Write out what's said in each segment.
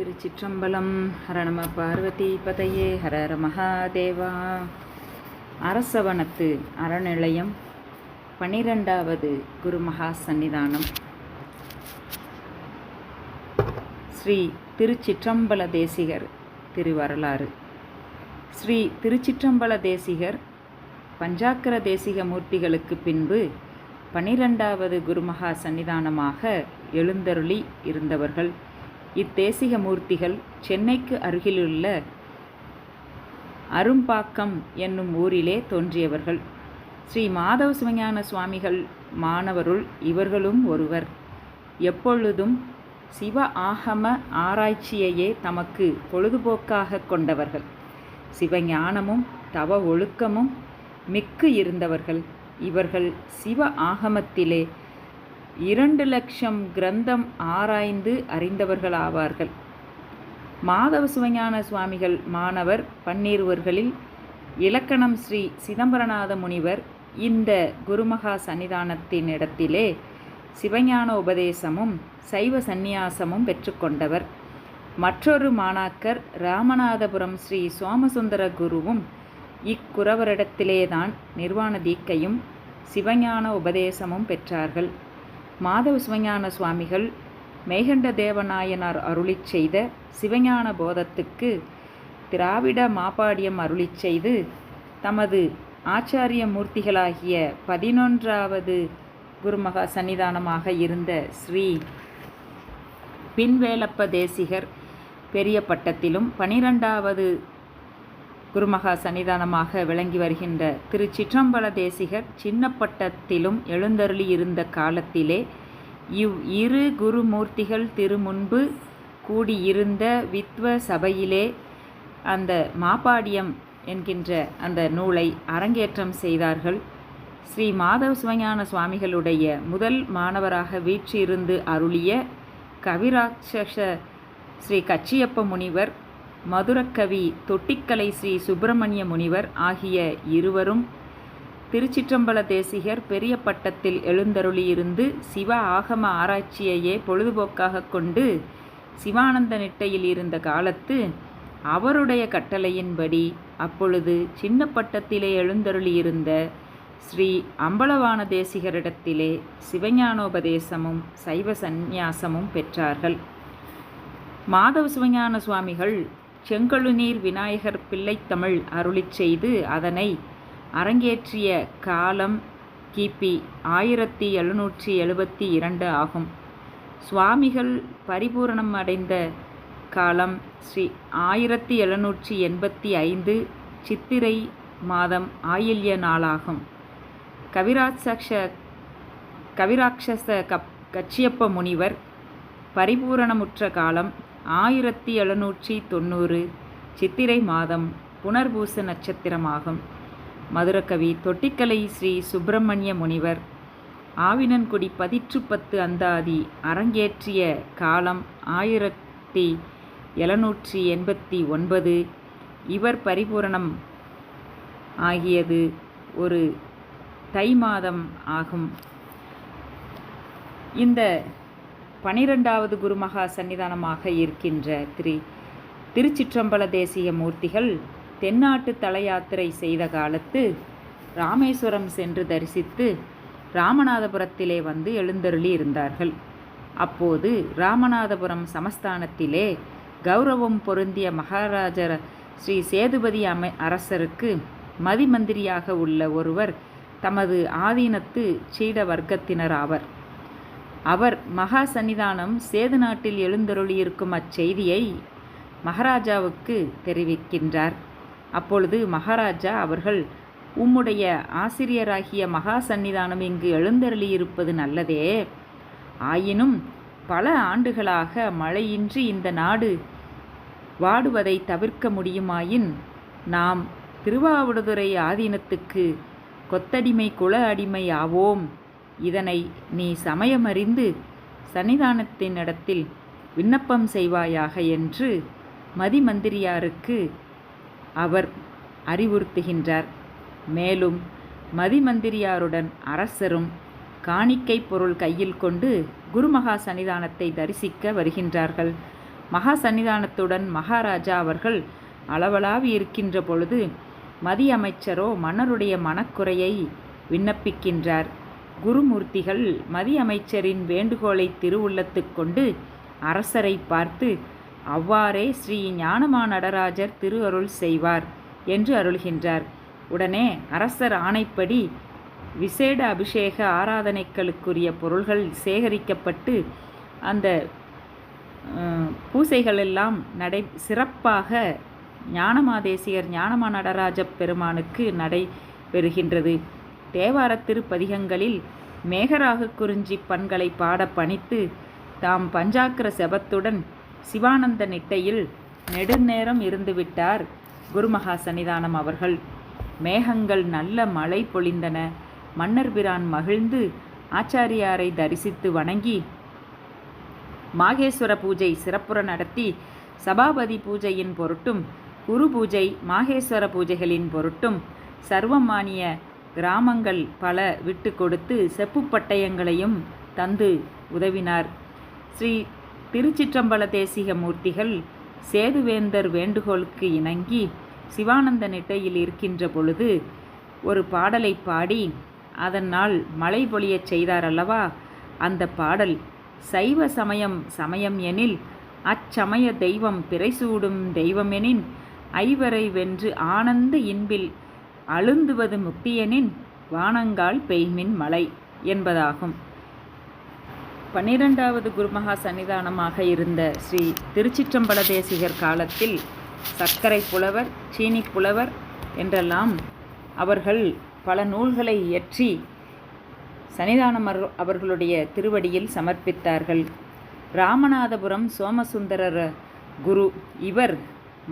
திருச்சிற்றம்பலம். ஹரணம பார்வதி பதையே. ஹரர மகாதேவா. அரசவனத்து அறநிலையம். பன்னிரெண்டாவது குருமகா சன்னிதானம் ஸ்ரீ திருச்சிற்றம்பல தேசிகர் திருவரலாறு. ஸ்ரீ திருச்சிற்றம்பல தேசிகர் பஞ்சாக்கர தேசிக மூர்த்திகளுக்கு பின்பு பனிரெண்டாவது குருமகா சன்னிதானமாக எழுந்தருளி இருந்தவர்கள். இத்தேசிக மூர்த்திகள் சென்னைக்கு அருகிலுள்ள அரும்பாக்கம் என்னும் ஊரிலே தோன்றியவர்கள். ஸ்ரீ மாதவ சிவஞான சுவாமிகள் மாணவருள் இவர்களும் ஒருவர். எப்பொழுதும் சிவ ஆகம ஆராய்ச்சியையே தமக்கு பொழுதுபோக்காக கொண்டவர்கள். சிவஞானமும் தவ ஒழுக்கமும் மிக்கு இருந்தவர்கள். இவர்கள் சிவ ஆகமத்திலே இரண்டு லட்சம் கிரந்தம் ஆராய்ந்து அறிந்தவர்களாவார்கள். மாதவ சிவஞான சுவாமிகள் மாணவர் பன்னீர்வர்களில் இலக்கணம் ஸ்ரீ சிதம்பரநாத முனிவர் இந்த குருமகா சன்னிதானத்தின் இடத்திலே சிவஞான உபதேசமும் சைவ சந்நியாசமும் பெற்றுக்கொண்டவர். மற்றொரு மாணாக்கர் ராமநாதபுரம் ஸ்ரீ சோமசுந்தர குருவும் இக்குறவரிடத்திலேதான் நிர்வாண தீக்கையும் சிவஞான உபதேசமும் பெற்றார்கள். மாதவ சிவஞான சுவாமிகள் மேகண்ட தேவநாயனார் அருளிச் செய்த சிவஞான போதத்துக்கு திராவிட மாப்பாடியம் அருளிச் செய்து தமது ஆச்சாரிய மூர்த்திகளாகிய பதினொன்றாவது குருமகா சன்னிதானமாக இருந்த ஸ்ரீ பின்வேலப்ப தேசிகர் பெரிய பட்டத்திலும் பனிரெண்டாவது குருமகா சன்னிதானமாக விளங்கி வருகின்ற திரு சிற்றம்பல தேசிகர் சின்னப்பட்டத்திலும் எழுந்தருளி இருந்த காலத்திலே இவ் இரு குருமூர்த்திகள் திருமுன்பு கூடியிருந்த வித்வ சபையிலே அந்த மாப்பாடியம் என்கின்ற அந்த நூலை அரங்கேற்றம் செய்தார்கள். ஸ்ரீ மாதவ சிவஞான சுவாமிகளுடைய முதல் மாணவராக வீற்றிருந்து அருளிய கவிராட்சச ஸ்ரீ கச்சியப்ப முனிவர் மதுரக்கவி தொட்டிக்கலை ஸ்ரீ சுப்பிரமணிய முனிவர் ஆகிய இருவரும் திருச்சிற்றம்பல தேசிகர் பெரிய பட்டத்தில் எழுந்தருளியிருந்து சிவ ஆகம ஆராய்ச்சியையே பொழுதுபோக்காக கொண்டு சிவானந்த நிட்டையில் இருந்த காலத்து அவருடைய கட்டளையின்படி அப்பொழுது சின்ன பட்டத்திலே எழுந்தருளியிருந்த ஸ்ரீ அம்பலவான தேசிகரிடத்திலே சிவஞானோபதேசமும் சைவ சந்நியாசமும் பெற்றார்கள். மாதவ சிவஞான சுவாமிகள் செங்கழுநீர் விநாயகர் பிள்ளைத்தமிழ் அருளிச் செய்து அதனை அரங்கேற்றிய காலம் கிபி ஆயிரத்தி எழுநூற்றி எழுபத்தி இரண்டு ஆகும். சுவாமிகள் பரிபூரணம் அடைந்த காலம் ஸ்ரீ ஆயிரத்தி எழுநூற்றி எண்பத்தி ஐந்து சித்திரை மாதம் ஆயில்ய நாளாகும். கவிராட்சக்ஷ கவிராட்சச கப் கச்சியப்ப முனிவர் பரிபூரணமுற்ற காலம் ஆயிரத்தி எழுநூற்றி தொண்ணூறு சித்திரை மாதம் புனர்பூச நட்சத்திரமாகும். மதுரகவி தொட்டிக்கலை ஸ்ரீ சுப்பிரமணிய முனிவர் ஆவினன்குடி பதிற்று பத்து அந்தாதி அரங்கேற்றிய காலம் ஆயிரத்தி எழுநூற்றி எண்பத்தி ஒன்பது. இவர் பரிபூரணம் ஆகியது ஒரு தை மாதம் ஆகும். இந்த பனிரெண்டாவது குருமகா சன்னிதானமாக இருக்கின்ற திரு திருச்சிற்றம்பல தேசிய மூர்த்திகள் தென்னாட்டு தல யாத்திரை செய்த காலத்து ராமேஸ்வரம் சென்று தரிசித்து ராமநாதபுரத்திலே வந்து எழுந்தருளி இருந்தார்கள். அப்போது ராமநாதபுரம் சமஸ்தானத்திலே கௌரவம் பொருந்திய மகாராஜர் ஸ்ரீ சேதுபதி அமை அரசருக்கு மதிமந்திரியாக உள்ள ஒருவர் தமது ஆதீனத்து சீட வர்க்கத்தினர் ஆவர். அவர் மகா சன்னிதானம் சேது நாட்டில் எழுந்தருளியிருக்கும் அச்செய்தியை மகாராஜாவுக்கு தெரிவிக்கின்றார். அப்பொழுது மகாராஜா அவர்கள் உம்முடைய ஆசிரியராகிய மகா சன்னிதானம் இங்கு எழுந்தருளியிருப்பது நல்லதே. ஆயினும் பல ஆண்டுகளாக மழையின்றி இந்த நாடு வாடுவதை தவிர்க்க முடியுமாயின் நாம் திருவாவடுதுறை ஆதீனத்துக்கு கொத்தடிமை குல அடிமை ஆவோம். இதனை நீ சமயமறிந்து சன்னிதானத்தினிடத்தில் விண்ணப்பம் செய்வாயாக என்று மதிமந்திரியாருக்கு அவர் அறிவுறுத்துகின்றார். மேலும் மதிமந்திரியாருடன் அரசரும் காணிக்கை பொருள் கையில் கொண்டு குருமகா சன்னிதானத்தை தரிசிக்க வருகின்றார்கள். மகா சன்னிதானத்துடன் மகாராஜா அவர்கள் அளவலாவி இருக்கின்ற பொழுது மதியமைச்சரோ மன்னருடைய மனக்குறையை விண்ணப்பிக்கின்றார். குருமூர்த்திகள் மதியமைச்சரின் வேண்டுகோளை திருவுள்ளத்துக் கொண்டு அரசரை பார்த்து அவ்வாறே ஸ்ரீ ஞானமா நடராஜர் திருஅருள் செய்வார் என்று அருள்கின்றார். உடனே அரசர் ஆணைப்படி விசேட அபிஷேக ஆராதனைகளுக்குரிய பொருள்கள் சேகரிக்கப்பட்டு அந்த பூசைகளெல்லாம் நடை சிறப்பாக ஞானமாதேசியர் ஞானமா நடராஜ பெருமானுக்கு நடைபெறுகின்றது. தேவார திருப்பதிகங்களில் மேகராக குறிஞ்சி பண்களை பாட பணித்து தாம் பஞ்சாக்கிர செபத்துடன் சிவானந்த நிட்டையில் நெடுநேரம் இருந்துவிட்டார் குருமகா சன்னிதானம் அவர்கள். மேகங்கள் நல்ல மழை பொழிந்தன. மன்னர் பிரான் மகிழ்ந்து ஆச்சாரியாரை தரிசித்து வணங்கி மாகேஸ்வர பூஜை சிறப்புற நடத்தி சபாபதி பூஜையின் பொருட்டும் குரு பூஜை மாகேஸ்வர பூஜைகளின் பொருட்டும் சர்வமானிய கிராமங்கள் பல விட்டு கொடுத்து செப்பு பட்டயங்களையும் தந்து உதவினார். ஸ்ரீ திருச்சிற்றம்பல தேசிக மூர்த்திகள் சேதுவேந்தர் வேண்டுகோளுக்கு இணங்கி சிவானந்த நிட்டையில் இருக்கின்ற பொழுது ஒரு பாடலை பாடி அதனால் மழை பொழியச் செய்தார் அல்லவா அந்த பாடல் சைவ சமயம் சமயம் எனில் அச்சமய தெய்வம் பிறைசூடும் தெய்வமெனின் ஐவரை வென்று ஆனந்த இன்பில் அழுந்துவது முக்தியெனின் வானங்கால் பெய்மின் மலை என்பதாகும். பன்னிரெண்டாவது குருமகா சன்னிதானமாக இருந்த ஸ்ரீ திருச்சிற்றம்பல தேசிகர் காலத்தில் சர்க்கரை புலவர் சீனி புலவர் என்றெல்லாம் அவர்கள் பல நூல்களை இயற்றி சன்னிதானம் அவர்களுடைய திருவடியில் சமர்ப்பித்தார்கள். ராமநாதபுரம் சோமசுந்தரர் குரு இவர்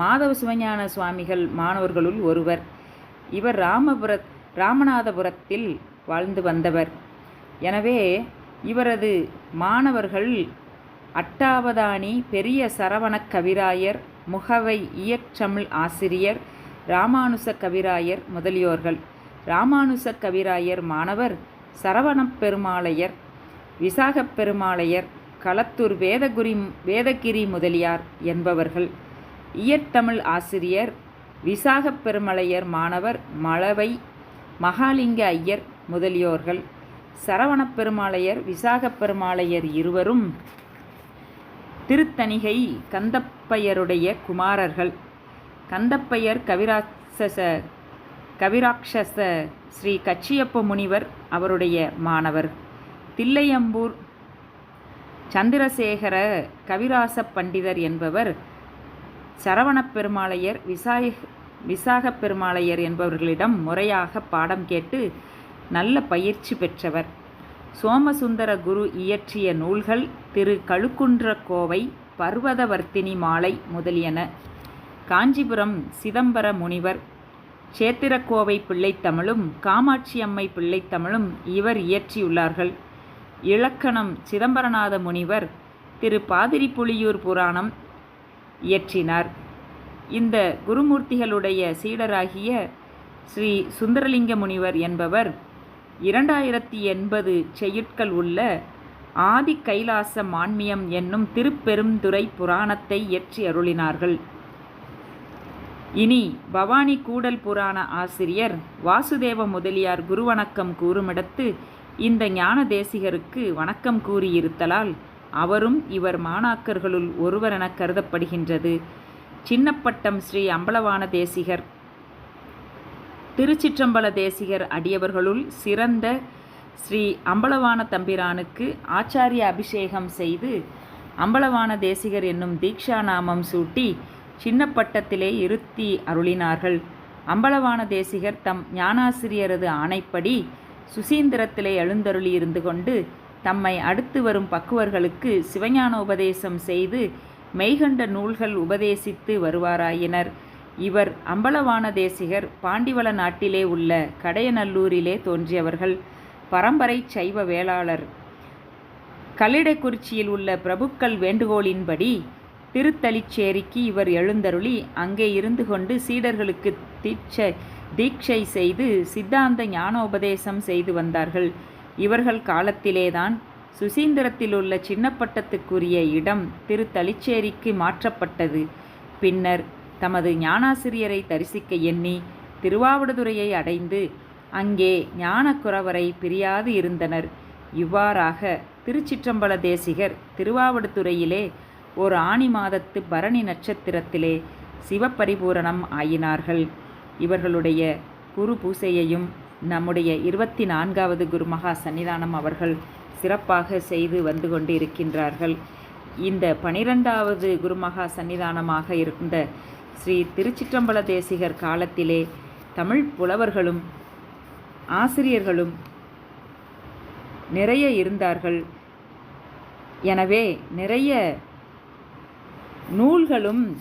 மாதவ சுவஞான சுவாமிகள் மாணவர்களுள் ஒருவர். இவர் ராமபுர ராமநாதபுரத்தில் வாழ்ந்து வந்தவர். எனவே இவரது மாணவர்கள் அட்டாவதானி பெரிய சரவணக் கவிராயர் முகவை இயற்றமிழ் ஆசிரியர் ராமானுச கவிராயர் முதலியோர்கள். ராமானுச கவிராயர் மாணவர் சரவணப் பெருமாளையர் விசாகப் பெருமாளையர் களத்தூர் வேதகுரி வேதகிரி முதலியார் என்பவர்கள். இயற்றமிழ் ஆசிரியர் விசாகப் பெருமலையர் மாணவர் மழவை மகாலிங்க ஐயர் முதலியோர்கள் சரவணப் பெருமாளையர் விசாகப் பெருமாளையர் இருவரும் திருத்தணிகை கந்தப்பையருடைய குமாரர்கள். கந்தப்பையர் கவிராட்சச கவிராட்சச ஸ்ரீ கச்சியப்ப முனிவர் அவருடைய மாணவர். தில்லையம்பூர் சந்திரசேகர கவிராச பண்டிதர் என்பவர் சரவணப் பெருமாளையர் விசாய விசாகப் பெருமாளையர் என்பவர்களிடம் முறையாக பாடம் கேட்டு நல்ல பயிற்சி பெற்றவர். சோமசுந்தர குரு இயற்றிய நூல்கள் திரு கழுக்குன்ற கோவை பர்வதவர்த்தினி மாலை முதலியன. காஞ்சிபுரம் சிதம்பர முனிவர் சேத்திரக்கோவை பிள்ளைத்தமிழும் காமாட்சி அம்மை பிள்ளைத்தமிழும் இவர் இயற்றியுள்ளார்கள். இலக்கணம் சிதம்பரநாத முனிவர் திரு பாதிரிப்புலியூர் புராணம் இயற்றினார். இந்த குருமூர்த்திகளுடைய சீடராகிய ஸ்ரீ சுந்தரலிங்க முனிவர் என்பவர் இரண்டாயிரத்தி எண்பது செய்யுட்கள் உள்ள ஆதி கைலாச மான்மியம் என்னும் திருப்பெருந்துறை புராணத்தை இயற்றி அருளினார்கள். இனி பவானி கூடல் புராண ஆசிரியர் வாசுதேவ முதலியார் குருவணக்கம் கூறுமிடத்து இந்த ஞான தேசிகருக்கு வணக்கம் கூறியிருத்தலால் அவரும் இவர் மாணாக்கர்களுள் ஒருவரெனக் கருதப்படுகின்றது. சின்னப்பட்டம் ஸ்ரீ அம்பலவான தேசிகர். திருச்சிற்றம்பல தேசிகர் அடியவர்களுள் சிறந்த ஸ்ரீ அம்பலவான தம்பிரானுக்கு ஆச்சாரிய அபிஷேகம் செய்து அம்பலவான தேசிகர் என்னும் தீக்ஷா நாமம் சூட்டி சின்னப்பட்டத்திலே இருத்தி அருளினார்கள். அம்பலவான தேசிகர் தம் ஞானாசிரியரது ஆணைப்படி சுசீந்திரத்திலே எழுந்தருளி இருந்து கொண்டு தம்மை அடுத்து வரும் பக்குவர்களுக்கு சிவஞான உபதேசம் செய்து மெய்கண்ட நூல்கள் உபதேசித்து வருவாராயினர். இவர் அம்பலவான தேசிகர் பாண்டிவள நாட்டிலே உள்ள கடையநல்லூரிலே தோன்றியவர்கள் பரம்பரை சைவ வேளாளர். கல்லிடைக்குறிச்சியில் உள்ள பிரபுக்கள் வேண்டுகோளின்படி திருத்தலிச்சேரிக்கு இவர் எழுந்தருளி அங்கே இருந்து கொண்டு சீடர்களுக்கு தீட்சை தீட்சை செய்து சித்தாந்த ஞானோபதேசம் செய்து வந்தார்கள். இவர்கள் காலத்திலேதான் சுசீந்திரத்திலுள்ள சின்னப்பட்டத்துக்குரிய இடம் திருத்தளிச்சேரிக்கு மாற்றப்பட்டது. பின்னர் தமது ஞானாசிரியரை தரிசிக்க எண்ணி திருவாவடுதுறையை அடைந்து அங்கே ஞானக்குறவரை பிரியாது இருந்தனர். இவ்வாறாக திருச்சிற்றம்பல தேசிகர் திருவாவடுதுறையிலே ஒரு ஆணி மாதத்து பரணி நட்சத்திரத்திலே சிவபரிபூரணம் ஆயினார்கள். இவர்களுடைய குரு பூசையையும் நம்முடைய இருபத்தி நான்காவது குருமகா சன்னிதானம் அவர்கள் சிறப்பாக செய்து வந்து கொண்டு இருக்கின்றார்கள் இந்த பனிரெண்டாவது குருமகா சன்னிதானமாக இருந்த ஸ்ரீ திருச்சிற்றம்பல தேசிகர் காலத்திலே தமிழ் புலவர்களும் ஆசிரியர்களும் நிறைய இருந்தார்கள். எனவே நிறைய நூல்களும்